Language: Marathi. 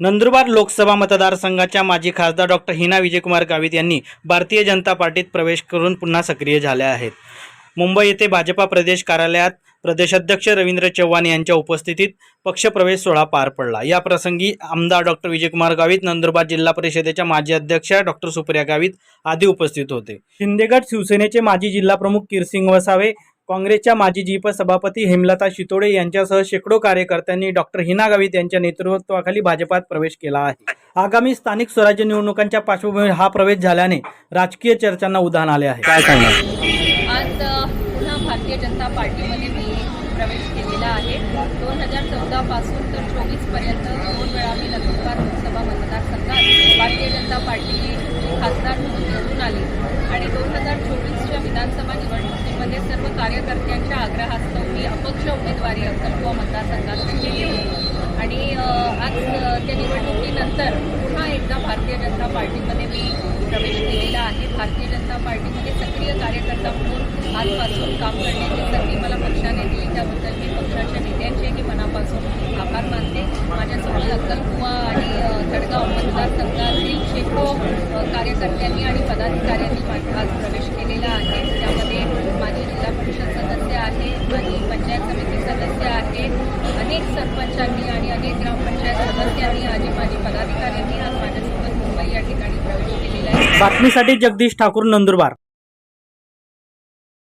नंदुरबार लोकसभा मतदारसंघाच्या माजी खासदार डॉक्टर हिना विजयकुमार गावित यांनी भारतीय जनता पार्टीत प्रवेश करून पुन्हा सक्रिय झाल्या आहेत. मुंबई येथे भाजपा प्रदेश कार्यालयात प्रदेशाध्यक्ष रवींद्र चव्हाण यांच्या उपस्थितीत पक्षप्रवेश सोहळा पार पडला. या प्रसंगी आमदार डॉक्टर विजयकुमार गावित नंदुरबार जिल्हा परिषदेच्या माजी अध्यक्षा डॉक्टर सुप्रिया गावित आदी उपस्थित होते. शिंदेगड शिवसेनेचे माजी जिल्हाप्रमुख किरसिंग वसावे काँग्रेसच्या माजी जीप सभापती हेमलता शितोडे यांच्यासह शेकडो कार्यकर्त्यांनी डॉक्टर हिना गावित यांच्या नेतृत्वाखाली भाजपात प्रवेश केला आहे. आगामी स्थानिक स्वराज्य निवडणुकांच्या पार्श्वभूमीवर हा प्रवेश झाल्याने राजकीय चर्चांना उधाण आले आहे. काय सांगणार आज पुन्हा भारतीय जनता पार्टीमध्ये मी प्रवेश केलेला आहे. दोन हजार चौदा पासून तर चोवीसपर्यंत दोन वेळा मी नंदुरबार लोकसभा मतदारसंघात भारतीय जनता पार्टी खासदार म्हणून निवडून आली. आणि दोन हजार चोवीस विधानसभा निवडणुकीमध्ये सर्व कार्यकर्त्यांच्या आग्रहास्तव मी अपक्ष उमेदवारी अक्कलकुवा मतदारसंघातून केली होती आणि आज त्या निवडणुकीनंतर पुन्हा एकदा भारतीय जनता पार्टीमध्ये मी प्रवेश केलेला आहे. भारतीय जनता पार्टीमध्ये सक्रिय कार्यकर्ता म्हणून आजपासून काम करण्याची कार्यकर्त्यांनी आणि पदाधिकाऱ्यांनी माझा आज प्रवेश केलेला आहे. त्यामध्ये माझे जिल्हा परिषद सदस्य आहे आणि पंचायत समिती सदस्य आहे अनेक सरपंचांनी आणि अनेक ग्रामपंचायत सदस्यांनी आणि माझी पदाधिकाऱ्यांनी आज माझ्यासोबत मुंबई या ठिकाणी प्रवेश केलेला आहे. बातमीसाठी जगदीश ठाकूर नंदुरबार.